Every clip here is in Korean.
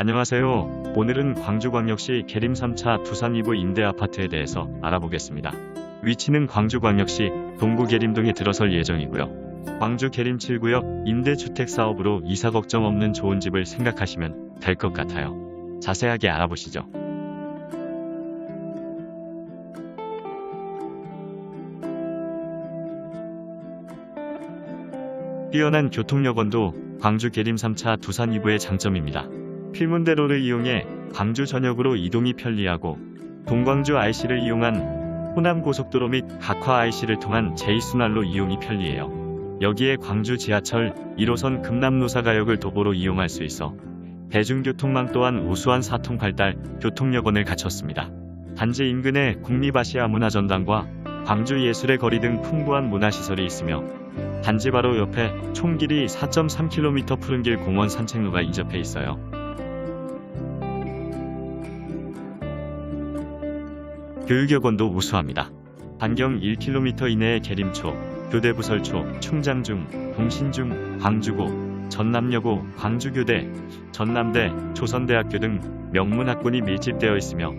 안녕하세요. 오늘은 광주광역시 계림 3차 두산 2부 임대 아파트에 대해서 알아보겠습니다. 위치는 광주광역시 동구 계림동에 들어설 예정이고요. 광주 계림 7구역 임대주택 사업으로 이사 걱정 없는 좋은 집을 생각하시면 될 것 같아요. 자세하게 알아보시죠. 뛰어난 교통여건도 광주 계림 3차 두산 2부의 장점입니다. 필문대로를 이용해 광주 전역으로 이동이 편리하고 동광주 IC를 이용한 호남 고속도로 및 각화 IC를 통한 제2순환로 이용이 편리해요. 여기에 광주 지하철 1호선 금남노사가역을 도보로 이용할 수 있어 대중교통망 또한 우수한 사통 발달 교통여건을 갖췄습니다. 단지 인근에 국립아시아 문화전당과 광주 예술의 거리 등 풍부한 문화시설이 있으며 단지 바로 옆에 총 길이 4.3km 푸른길 공원 산책로가 인접해 있어요. 교육여건도 우수합니다. 반경 1km 이내의 계림초, 교대부설초, 충장중, 동신중, 광주고, 전남여고, 광주교대, 전남대, 조선대학교 등 명문학군이 밀집되어 있으며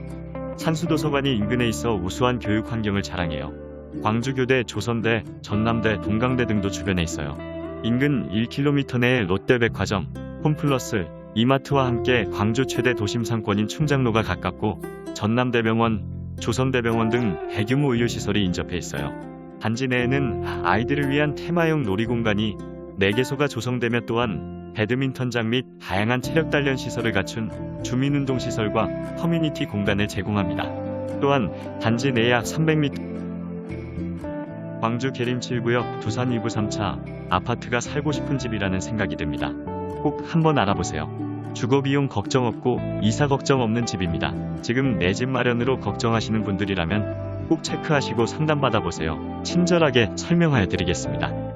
산수도서관이 인근에 있어 우수한 교육 환경을 자랑해요. 광주교대, 조선대, 전남대, 동강대 등도 주변에 있어요. 인근 1km 내에 롯데백화점, 홈플러스, 이마트와 함께 광주 최대 도심 상권인 충장로가 가깝고 전남대병원, 조선대병원 등 대규모 의료시설이 인접해 있어요. 단지 내에는 아이들을 위한 테마형 놀이공간이 4개소가 조성되며 또한 배드민턴장 및 다양한 체력 단련 시설을 갖춘 주민운동시설과 커뮤니티 공간을 제공합니다. 또한 단지 내약 300m 광주 계림 7구역 두산 2부 3차 아파트가 살고 싶은 집이라는 생각이 듭니다. 꼭 한번 알아보세요. 주거 비용 걱정 없고 이사 걱정 없는 집입니다. 지금 내 집 마련으로 걱정하시는 분들이라면 꼭 체크하시고 상담받아 보세요. 친절하게 설명하여 드리겠습니다.